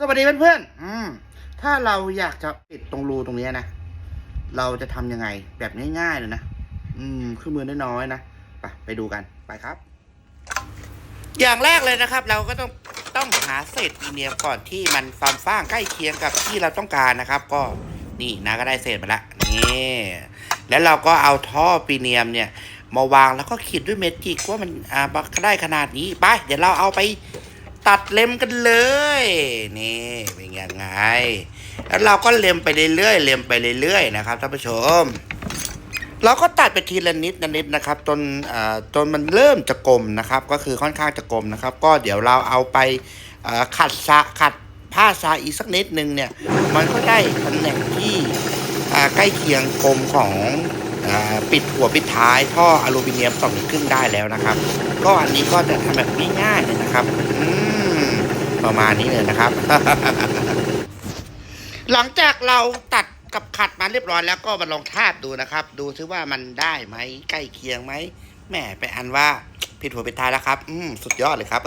สวัสดีเพื่อนๆอืม ถ้าเราอยากจะปิดตรงรูตรงนี้นะ เราจะทำยังไงแบบง่ายๆเลยนะ อืมเครื่องมือน้อยๆนะ ไปไปดูกัน ไปครับ อย่างแรกเลยนะครับ เราก็ต้องต้องหาเศษอีเนียมก่อนที่มันฟาร์มฟ้างใกล้เคียงกับที่เราต้องการนะครับ ก็นี่นะก็ได้เศษมาละนี่แล้วเราก็เอาท่อปีเนียมเนี่ย มาวางแล้วก็ขีดด้วยเมจิกว่ามันอ่าได้ขนาดนี้ไป เดี๋ยวเราเอาไป ตัดเล็มกันเลย นี่เป็นยังไง แล้วเราก็เล็มไปเรื่อยๆเล็มไปเรื่อยๆนะครับท่านผู้ชม เราก็ตัดไปทีละนิดละนิดนะครับจนเอ่อจนมันเริ่มจะกลมนะครับ ก็คือค่อนข้างจะกลมนะครับ ก็เดี๋ยวเราเอาไปขัดสะขัดผ้าซาอีกสักนิดนึงเนี่ย มันก็ได้ตำแหน่งที่ใกล้เคียงกลมของ ปิดหัวปิดท้ายท่ออลูมิเนียมสองนิ้วครึ่งได้แล้วนะครับ ก็อันนี้ก็จะทำแบบง่ายๆเลยนะครับอประมาณนี้เลยนะครับ หลังจากเราตัดกับขัดมาเรียบร้อยแล้วก็มาลองทาบดูนะครับ ดูซิว่ามันได้ไหมใกล้เคียงไหมแหมไปอันว่าผิดหัวผิดท้ายแล้วครับ อืมสุดยอดเลยครับ